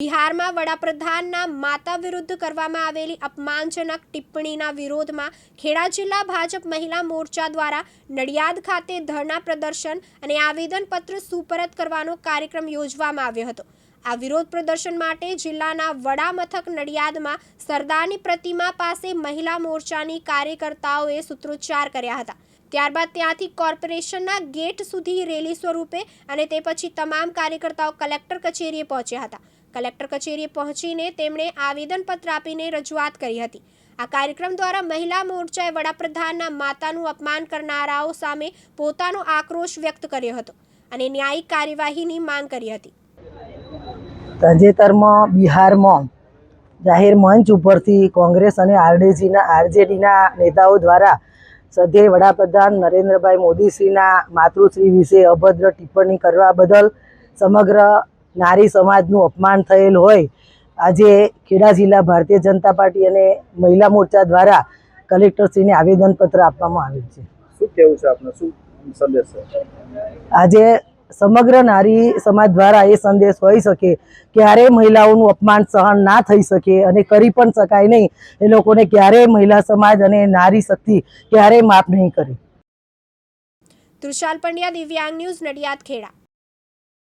બિહારમાં વડાપ્રધાનના માતા વિરુદ્ધ કરવામાં આવેલી અપમાનજનક ટિપ્પણીના વિરોધમાં ખેડા જિલ્લા ભાજપ મહિલા મોરચા દ્વારા નડિયાદ ખાતે ધરણા પ્રદર્શન અને આવેદનપત્ર સુપરત કરવાનો કાર્યક્રમ યોજવામાં આવ્યો હતો. આ વિરોધ પ્રદર્શન માટે જિલ્લાના વડા મથક નડિયાદમાં સરદારની પ્રતિમા પાસે મહિલા મોરચાની કાર્યકર્તાઓએ સૂત્રોચ્ચાર કર્યા હતા. ત્યારબાદ ત્યાંથી કોર્પોરેશનના ગેટ સુધી રેલી સ્વરૂપે અને તે પછી તમામ કાર્યકર્તાઓ કલેક્ટર કચેરીએ પહોંચ્યા હતા. કલેક્ટર કચેરીએ પહોંચીને તેમણે આવેદનપત્ર આપીને રજૂઆત કરી હતી. આ કાર્યક્રમ દ્વારા મહિલા મોરચાએ વડાપ્રધાનના માતાનું અપમાન કરનારાઓ સામે પોતાનો આક્રોશ વ્યક્ત કર્યો હતો અને ન્યાયિક કાર્યવાહીની માંગ કરી હતી. તાજેતરમાં બિહારમાં જાહેર મંચ ઉપરથી કોંગ્રેસ અને આરડીજીના આરજેડીના નેતાઓ દ્વારા સધ્યે વડાપ્રધાન નરેન્દ્રભાઈ મોદીશ્રીના માતૃશ્રી વિશે અભદ્ર ટિપ્પણી કરવા બદલ સમગ્ર નારી સમાજનું અપમાન થયેલ હોય આજે ખેડા જિલ્લા ભારતીય જનતા પાર્ટી અને મહિલા મોરચા દ્વારા કલેક્ટરશ્રીને આવેદનપત્ર આપવામાં આવેલ છે. શું કેવું છે આપનો? શું સંદેશ છે? આજે સમગ્ર નારી સમાજ દ્વારા એ સંદેશ હોઈ શકે ક્યારેય મહિલાઓનું અપમાન સહન ના થઈ શકે અને કરી પણ શકાય નહીં. એ લોકોને ક્યારેય મહિલા સમાજ અને નારી શક્તિ ક્યારેય માફ નહીં કરે. તૃષાલ પંડ્યા દિવ્યાંગ ન્યૂઝ નડિયાદ ખેડા.